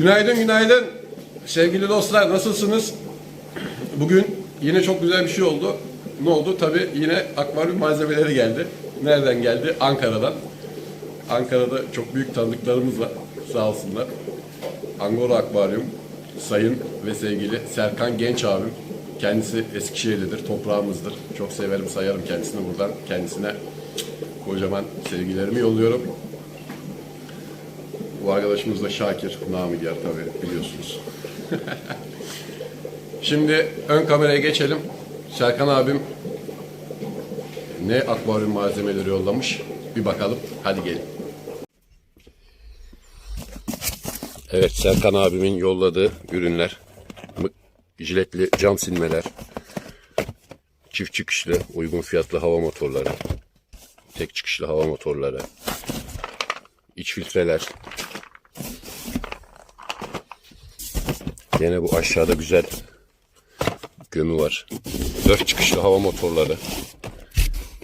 Günaydın günaydın sevgili dostlar nasılsınız? Bugün yine çok güzel bir şey oldu. Ne oldu? Tabii yine akvaryum malzemeleri geldi. Nereden geldi? Ankara'dan. Ankara'da çok büyük tanıdıklarımız var. Sağ olsunlar. Angora Akvaryum sayın ve sevgili Serkan Genç abim. Kendisi Eskişehirlidir, toprağımızdır. Çok severim, sayarım kendisini buradan. Kendisine kocaman sevgilerimi yolluyorum. Bu arkadaşımız da Şakir, Namiger tabii biliyorsunuz. Şimdi ön kameraya geçelim. Serkan abim ne akvaryum malzemeleri yollamış bir bakalım. Hadi gelin. Evet Serkan abimin yolladığı ürünler. Jiletli cam silmeler. Çift çıkışlı uygun fiyatlı hava motorları. Tek çıkışlı hava motorları. iç filtreler. Yine bu aşağıda güzel gömü var. Dört çıkışlı hava motorları.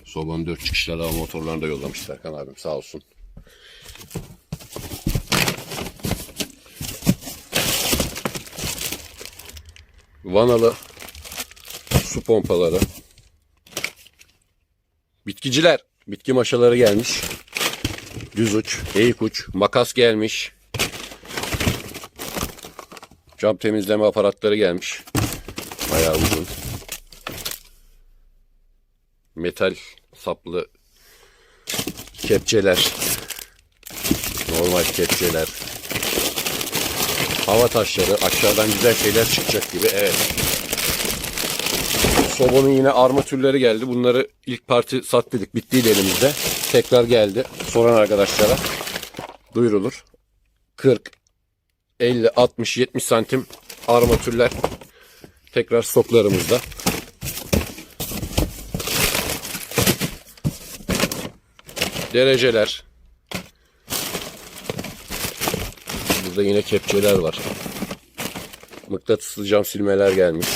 Sobanın dört çıkışlı hava motorlarını da yollamış Serkan abim sağ olsun. Vanalı su pompaları. Bitkiciler. Bitki maşaları gelmiş. Düz uç, eğik uç, makas gelmiş. Cam temizleme aparatları gelmiş. Bayağı uzun. Metal saplı kepçeler. Normal kepçeler. Hava taşları. Aşağıdan güzel şeyler çıkacak gibi. Evet. Sobanın yine armatürleri geldi. Bunları ilk parti sattıydık. Bittiydi elimizde. Tekrar geldi. Soran arkadaşlara duyurulur. 40, 50, 60, 70 santim armatürler tekrar stoklarımızda. Dereceler. Burada yine kepçeler var. Mıknatıslı cam silmeler gelmiş.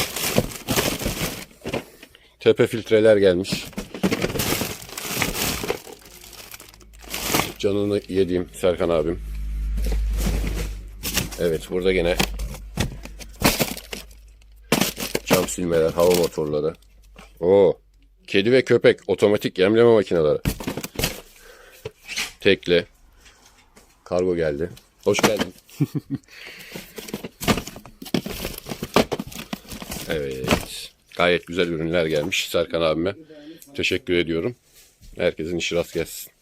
Tepe filtreler gelmiş. Canını yediğim Serkan abim. Evet burada gene cam silmeler, hava motorları. Oo, kedi ve köpek otomatik yemleme makineleri. Tekle. Kargo geldi. Hoş geldin. evet. Gayet güzel ürünler gelmiş Serkan abime. Teşekkür ediyorum. Herkesin işi rast gelsin.